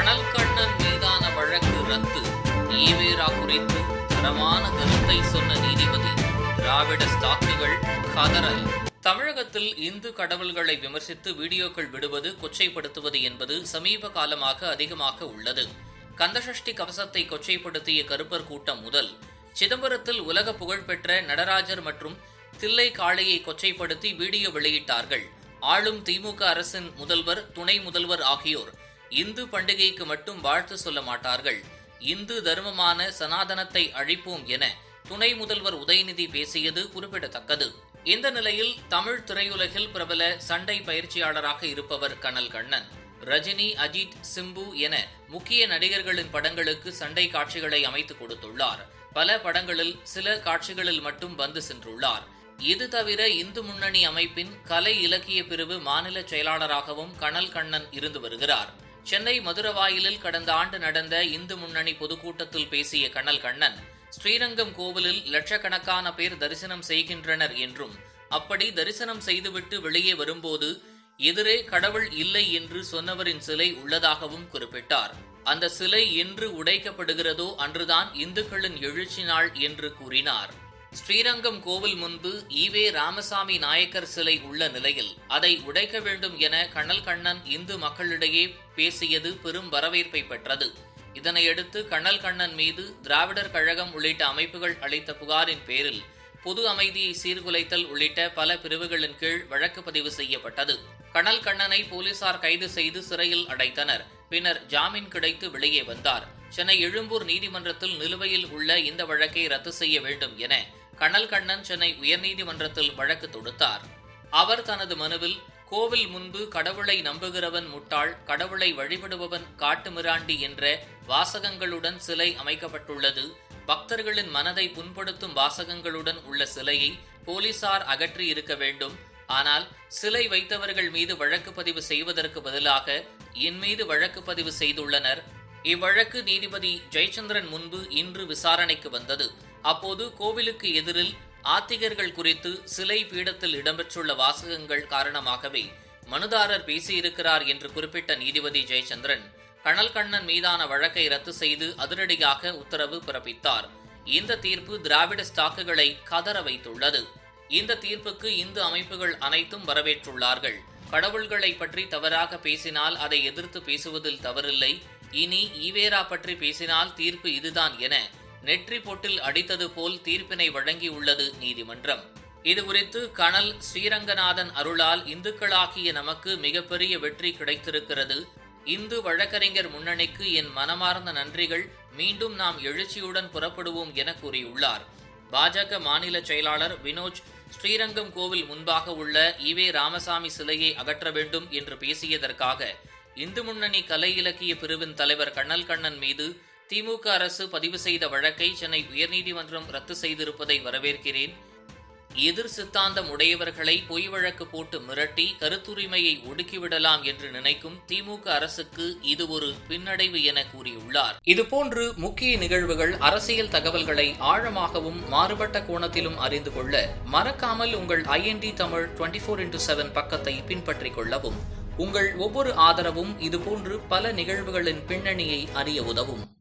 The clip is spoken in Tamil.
அனல் கண்ணன் மீதான வழக்கு ரத்து. ஈவேரா குறித்து தரமான கருத்தை சொன்ன நீதிபதி திராவிட ஸ்டாக்குகள் கதறல். தமிழகத்தில் இந்து கடவுள்களை விமர்சித்து வீடியோக்கள் விடுவது கொச்சைப்படுத்துவது என்பது சமீப காலமாக அதிகமாக உள்ளது. கந்தசஷ்டி கவசத்தை கொச்சைப்படுத்திய கருப்பர் கூட்டம் முதல் சிதம்பரத்தில் உலக புகழ்பெற்ற நடராஜர் மற்றும் தில்லை காளையை கொச்சைப்படுத்தி வீடியோ வெளியிட்டார்கள். ஆளும் திமுக அரசின் முதல்வர் துணை முதல்வர் ஆகியோர் இந்து பண்டிகைக்கு மட்டும் வாழ்த்து சொல்ல மாட்டார்கள். இந்து தர்மமான சனாதனத்தை அழிப்போம் என துணை முதல்வர் உதயநிதி பேசியது குறிப்பிடத்தக்கது. இந்த நிலையில் தமிழ் திரையுலகில் பிரபல சண்டை பயிற்சியாளராக இருப்பவர் கனல் கண்ணன் ரஜினி அஜித் சிம்பு என முக்கிய நடிகர்களின் படங்களுக்கு சண்டை காட்சிகளை அமைத்துக் கொடுத்துள்ளார். பல படங்களில் சில காட்சிகளில் மட்டும் வந்து சென்றுள்ளார். இது தவிர இந்து முன்னணி அமைப்பின் கலை இலக்கிய பிரிவு மாநில செயலாளராகவும் கனல் கண்ணன் இருந்து வருகிறார். சென்னை மதுரவாயிலில் கடந்த ஆண்டு நடந்த இந்து முன்னணி பொதுக்கூட்டத்தில் பேசிய கண்ணல் கண்ணன் ஸ்ரீரங்கம் கோவிலில் லட்சக்கணக்கான பேர் தரிசனம் செய்கின்றனர் என்றும் அப்படி தரிசனம் செய்துவிட்டு வெளியே வரும்போது எதிரே கடவுள் இல்லை என்று சொன்னவரின் சிலை உள்ளதாகவும் குறிப்பிட்டார். அந்த சிலை என்று உடைக்கப்படுகிறதோ அன்றுதான் இந்துக்களின் எழுச்சி நாள் என்று கூறினார். ஸ்ரீரங்கம் கோவில் முன்பு ஈவே ராமசாமி நாயக்கர் சிலை உள்ள நிலையில் அதை உடைக்க வேண்டும் என கனல் கண்ணன் இந்து மக்களிடையே பேசியது பெரும் வரவேற்பை பெற்றது. இதனையடுத்து கண்ணல் கண்ணன் மீது திராவிடர் கழகம் உள்ளிட்ட அமைப்புகள் அளித்த புகாரின் பேரில் பொது அமைதியை சீர்குலைத்தல் உள்ளிட்ட பல பிரிவுகளின் கீழ் வழக்கு பதிவு செய்யப்பட்டது. கனல் கண்ணனை போலீசார் கைது செய்து சிறையில் அடைத்தனர். பின்னர் ஜாமீன் கிடைத்து வெளியே வந்தார். சென்னை எழும்பூர் நீதிமன்றத்தில் நிலுவையில் உள்ள இந்த வழக்கை ரத்து செய்ய வேண்டும் என கனல் கண்ணன் சென்னை உயர்நீதிமன்றத்தில் வழக்கு தொடுத்தார். அவர் தனது மனுவில் கோவில் முன்பு கடவுளை நம்புகிறவன் முட்டாள் கடவுளை வழிபடுபவன் காட்டுமிராண்டி என்ற வாசகங்களுடன் சிலை அமைக்கப்பட்டுள்ளது. பக்தர்களின் மனதை புண்படுத்தும் வாசகங்களுடன் உள்ள சிலையை போலீசார் அகற்றி இருக்க வேண்டும். ஆனால் சிலை வைத்தவர்கள் மீது வழக்கு பதிவு செய்வதற்கு பதிலாக என் மீது வழக்கு பதிவு செய்துள்ளனர். இவ்வழக்கு நீதிபதி ஜெயச்சந்திரன் முன்பு இன்று விசாரணைக்கு வந்தது. அப்போது கோவிலுக்கு எதிரில் ஆத்திகர்கள் குறித்து சிலை பீடத்தில் இடம்பெற்றுள்ள வாசகங்கள் காரணமாகவே மனுதாரர் பேசியிருக்கிறார் என்று குறிப்பிட்ட நீதிபதி ஜெயச்சந்திரன் கணல்கண்ணன் மீதான வழக்கை ரத்து செய்து அதிரடியாக உத்தரவு பிறப்பித்தார். இந்த தீர்ப்பு திராவிட ஸ்டாக்குகளை கதற வைத்துள்ளது. இந்த தீர்ப்புக்கு இந்து அமைப்புகள் அனைத்தும் வரவேற்றுள்ளார்கள். கடவுள்களை பற்றி தவறாக பேசினால் அதை எதிர்த்து பேசுவதில் தவறில்லை. இனி ஈவேரா பற்றி பேசினால் தீர்ப்பு இதுதான் என நெற்றி பொட்டில் அடித்தது போல் தீர்ப்பினை வழங்கியுள்ளது நீதிமன்றம். இதுகுறித்து கனல் ஸ்ரீரங்கநாதன் அருளால் இந்துக்களாகிய நமக்கு மிகப்பெரிய வெற்றி கிடைத்திருக்கிறது. இந்து வழக்கறிஞர் முன்னணிக்கு என் மனமார்ந்த நன்றிகள். மீண்டும் நாம் எழுச்சியுடன் புறப்படுவோம் என கூறியுள்ளார். பாஜக மாநில செயலாளர் வினோஜ் ஸ்ரீரங்கம் கோவில் முன்பாக உள்ள ஈவே ராமசாமி சிலையை அகற்ற வேண்டும் என்று பேசியதற்காக இந்து முன்னணி கலை இலக்கிய பிரிவின் தலைவர் கண்ணல் கண்ணன் மீது திமுக அரசு பதிவு செய்த வழக்கை சென்னை உயர்நீதிமன்றம் ரத்து செய்திருப்பதை வரவேற்கிறேன். எதிர் சித்தாந்தம் உடையவர்களை பொய் வழக்கு போட்டு மிரட்டி கருத்துரிமையை ஒடுக்கிவிடலாம் என்று நினைக்கும் திமுக அரசுக்கு இது ஒரு பின்னடைவு என கூறியுள்ளார். இதுபோன்று முக்கிய நிகழ்வுகள் அரசியல் தகவல்களை ஆழமாகவும் மாறுபட்ட கோணத்திலும் அறிந்து கொள்ள மறக்காமல் உங்கள் IND Tamil twenty four into seven பக்கத்தை பின்பற்றிக் கொள்ளவும். உங்கள் ஒவ்வொரு ஆதரவும் இதுபோன்று பல நிகழ்வுகளின் பின்னணியை அறிய உதவும்.